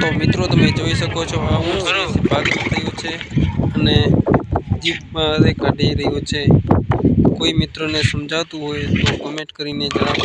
તો મિત્રો તમે જોઈ શકો છો, આ ઊંટ ભાગી છે અને જીપમાં કાઢી રહ્યું છે. કોઈ મિત્રોને સમજાતું હોય તો કમેન્ટ કરીને જણાવો.